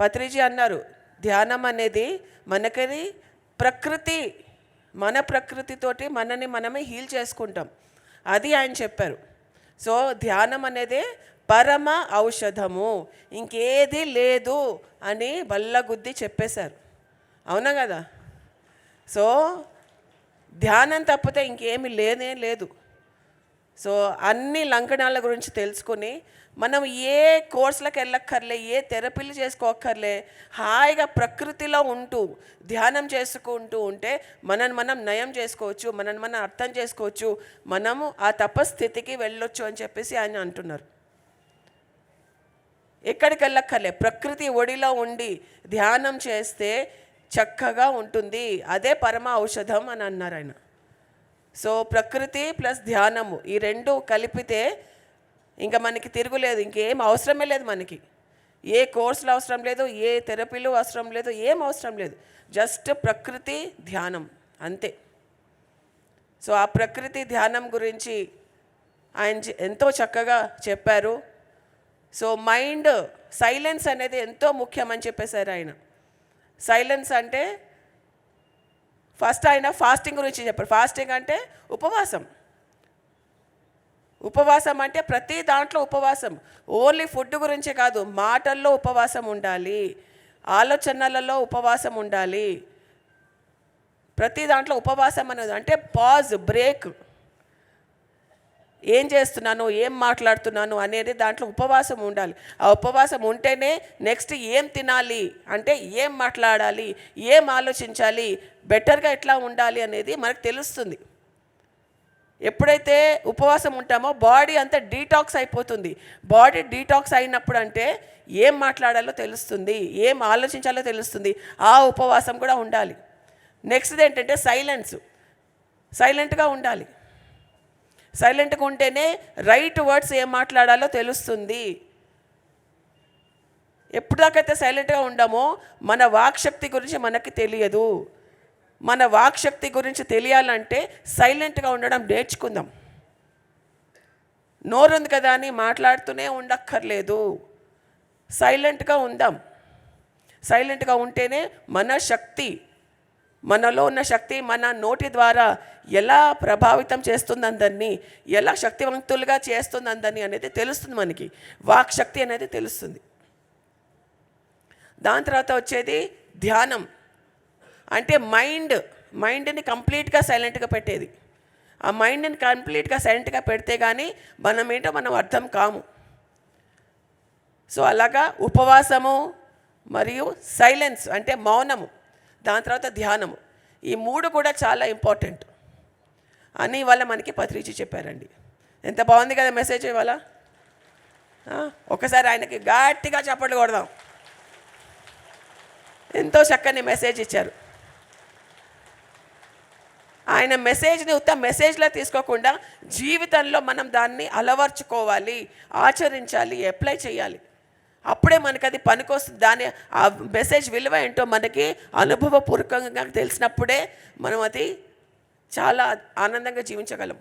పత్రిజీ అన్నారు ధ్యానం అనేది మనకని ప్రకృతి మన ప్రకృతితోటి మనని మనమే హీల్ చేసుకుంటాం. అది ఆయన చెప్పారు. సో ధ్యానం అనేది పరమ ఔషధము ఇంకేది లేదు అని బల్లగుద్ది చెప్పేశారు. అవునా కదా? సో ధ్యానం తప్పితే ఇంకేమి లేనే లేదు. సో అన్ని లంకణాల గురించి తెలుసుకుని మనం ఏ కోర్సులకు వెళ్ళక్కర్లే ఏ థెరపీలు చేసుకోక్కర్లే హాయిగా ప్రకృతిలో ఉంటూ ధ్యానం చేసుకుంటూ ఉంటే మనని మనం నయం చేసుకోవచ్చు మనని మనం అర్థం చేసుకోవచ్చు మనము ఆ తపస్థితికి వెళ్ళొచ్చు అని చెప్పేసి ఆయన అంటున్నారు. ఎక్కడికి వెళ్ళక్కర్లే ప్రకృతి ఒడిలో ఉండి ధ్యానం చేస్తే చక్కగా ఉంటుంది అదే పరమ ఔషధం అని అన్నారు ఆయన. సో ప్రకృతి ప్లస్ ధ్యానము ఈ రెండు కలిపితే ఇంకా మనకి తిరుగులేదు ఇంకేం అవసరమే లేదు మనకి. ఏ కోర్సులు అవసరం లేదు ఏ థెరపీలు అవసరం లేదు ఏం అవసరం లేదు. జస్ట్ ప్రకృతి ధ్యానం అంతే. సో ఆ ప్రకృతి ధ్యానం గురించి ఆయన ఎంతో చక్కగా చెప్పారు. సో మైండ్ సైలెన్స్ అనేది ఎంతో ముఖ్యమని చెప్పేశారు ఆయన. సైలెన్స్ అంటే ఫస్ట్ ఆయన ఫాస్టింగ్ గురించి చెప్పారు ఫాస్టింగ్ అంటే ఉపవాసం. ఉపవాసం అంటే ప్రతి దాంట్లో ఉపవాసం. ఓన్లీ ఫుడ్ గురించే కాదు మాటల్లో ఉపవాసం ఉండాలి ఆలోచనలలో ఉపవాసం ఉండాలి. ప్రతి దాంట్లో ఉపవాసం అనేది అంటే పాజ్ బ్రేక్. ఏం చేస్తున్నాను ఏం మాట్లాడుతున్నాను అనేది దాంట్లో ఉపవాసం ఉండాలి. ఆ ఉపవాసం ఉంటేనే నెక్స్ట్ ఏం తినాలి అంటే ఏం మాట్లాడాలి ఏం ఆలోచించాలి బెటర్గా ఎట్లా ఉండాలి అనేది మనకు తెలుస్తుంది. ఎప్పుడైతే ఉపవాసం ఉంటామో బాడీ అంతా డీటాక్స్ అయిపోతుంది. బాడీ డీటాక్స్ అయినప్పుడు అంటే ఏం మాట్లాడాలో తెలుస్తుంది ఏం ఆలోచించాలో తెలుస్తుంది ఆ ఉపవాసం కూడా ఉండాలి. నెక్స్ట్ ఏంటంటే సైలెన్స్ సైలెంట్గా ఉండాలి. సైలెంట్గా ఉంటేనే రైట్ వర్డ్స్ ఏం మాట్లాడాలో తెలుస్తుంది. ఎప్పటిదాకైతే సైలెంట్గా ఉండమో మన వాక్శక్తి గురించి మనకి తెలియదు. మన వాక్శక్తి గురించి తెలియాలంటే సైలెంట్గా ఉండడం నేర్చుకుందాం. నోరుంది కదా అని మాట్లాడుతూనే ఉండక్కర్లేదు. సైలెంట్గా ఉందాం. సైలెంట్గా ఉంటేనే మన శక్తి మనలో ఉన్న శక్తి మన నోటి ద్వారా ఎలా ప్రభావితం చేస్తుంది అందరినీ ఎలా శక్తివంతులుగా చేస్తుంది అందరినీ అనేది తెలుస్తుంది మనకి. వాక్ శక్తి అనేది తెలుస్తుంది. దాని తర్వాత వచ్చేది ధ్యానం. అంటే మైండ్ మైండ్ని కంప్లీట్గా సైలెంట్గా పెట్టేది. ఆ మైండ్ని కంప్లీట్గా సైలెంట్గా పెడితే కానీ మనం ఏంటో మనం అర్థం కాము. సో అలాగా ఉపవాసము మరియు సైలెన్స్ అంటే మౌనము. దాని తర్వాత ధ్యానము. ఈ మూడు కూడా చాలా ఇంపార్టెంట్. అని ఇవాళ మనకి పత్రిచి చెప్పారండి. ఎంత బాగుంది కదా మెసేజ్ ఇవాళ? ఒకసారి ఆయనకి గట్టిగా చప్పట్లు కొడదాం. ఎంతో చక్కని మెసేజ్ ఇచ్చారు. ఆయన మెసేజ్ని ఉత్త మెసేజ్లా తీసుకోకుండా జీవితంలో మనం దాన్ని అలవర్చుకోవాలి ఆచరించాలి అప్లై చేయాలి. అప్పుడే మనకి అది పనికొస్తుంది. దాని ఆ మెసేజ్ విలువ ఏంటో మనకి అనుభవపూర్వకంగా తెలిసినప్పుడే మనం అది చాలా ఆనందంగా జీవించగలం.